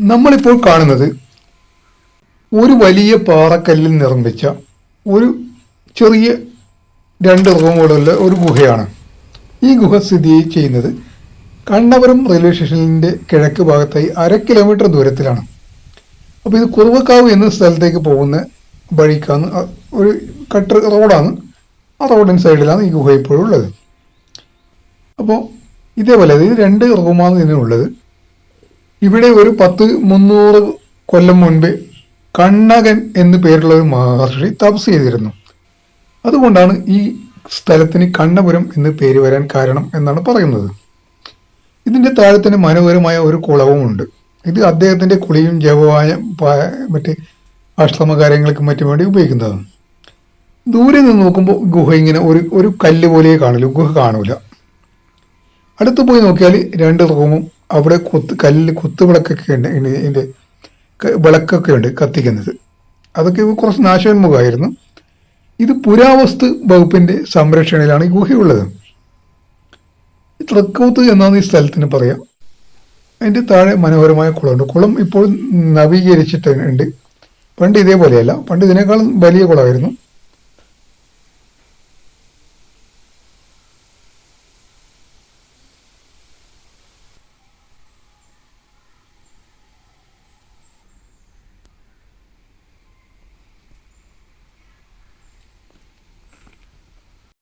നമ്മളിപ്പോൾ കാണുന്നത് ഒരു വലിയ പാറക്കല്ലിൽ നിർമ്മിച്ച ഒരു ചെറിയ രണ്ട് റൂമുകളുള്ള ഒരു ഗുഹയാണ്. ഈ ഗുഹ സ്ഥിതി ചെയ്യുന്നത് കണ്ണപുരം റെയിൽവേ സ്റ്റേഷനിന്റെ കിഴക്ക് ഭാഗത്തായി അര കിലോമീറ്റർ ദൂരത്തിലാണ്. അപ്പോൾ ഇത് കുറുവക്കാവ് എന്ന സ്ഥലത്തേക്ക് പോകുന്ന വഴിക്കാണ് അ- ഒരു കട്ടർ റോഡാണ്. ആ റോഡിന് സൈഡിലാണ് ഈ ഗുഹ ഇപ്പോഴുള്ളത്. അപ്പോൾ ഇതേപോലെ ഇത് രണ്ട് റൂമാണ് ഇതിനുള്ളത്. ഇവിടെ ഒരു പത്ത് മുന്നൂറ് കൊല്ലം മുൻപ് കണ്ണകൻ എന്ന് പേരുള്ള ഒരു മഹർഷി തപസ് ചെയ്തിരുന്നു. അതുകൊണ്ടാണ് ഈ സ്ഥലത്തിന് കണ്ണപുരം എന്ന് പേര് വരാൻ കാരണം എന്നാണ് പറയുന്നത്. ഇതിന്റെ താഴത്തിന് മനോഹരമായ ഒരു കുളവുമുണ്ട് ഇത് അദ്ദേഹത്തിന്റെ കുളിയും ജപമായ മറ്റ് ആശ്രമ കാര്യങ്ങൾക്കും മറ്റും വേണ്ടി ഉപയോഗിക്കുന്നതാണ്. ദൂരെ നിന്ന് നോക്കുമ്പോൾ ഗുഹ ഇങ്ങനെ ഒരു ഒരു കല്ല് പോലെ കാണില്ല ഗുഹ കാണൂല. അടുത്ത് പോയി നോക്കിയാൽ രണ്ട് റൂമും അവിടെ കുത്ത് കല്ലിൽ കുത്തുവിളക്കൊക്കെ ഉണ്ട് ഇതിന്റെ വിളക്കൊക്കെ ഉണ്ട് കത്തിക്കുന്നത്. അതൊക്കെ കുറച്ച് നാശോന്മുഖമായിരുന്നു. ഇത് പുരാവസ്തു വകുപ്പിന്റെ സംരക്ഷണയിലാണ് ഈ ഗുഹയുള്ളത് തൃക്കൂത്ത് എന്നാണ് ഈ സ്ഥലത്തിന് പറയാം. അതിന്റെ താഴെ മനോഹരമായ കുളമുണ്ട്. കുളം ഇപ്പോൾ നവീകരിച്ചിട്ടുണ്ട്. പണ്ട് ഇതേപോലെയല്ല. പണ്ട് ഇതിനേക്കാളും വലിയ കുളമായിരുന്നു.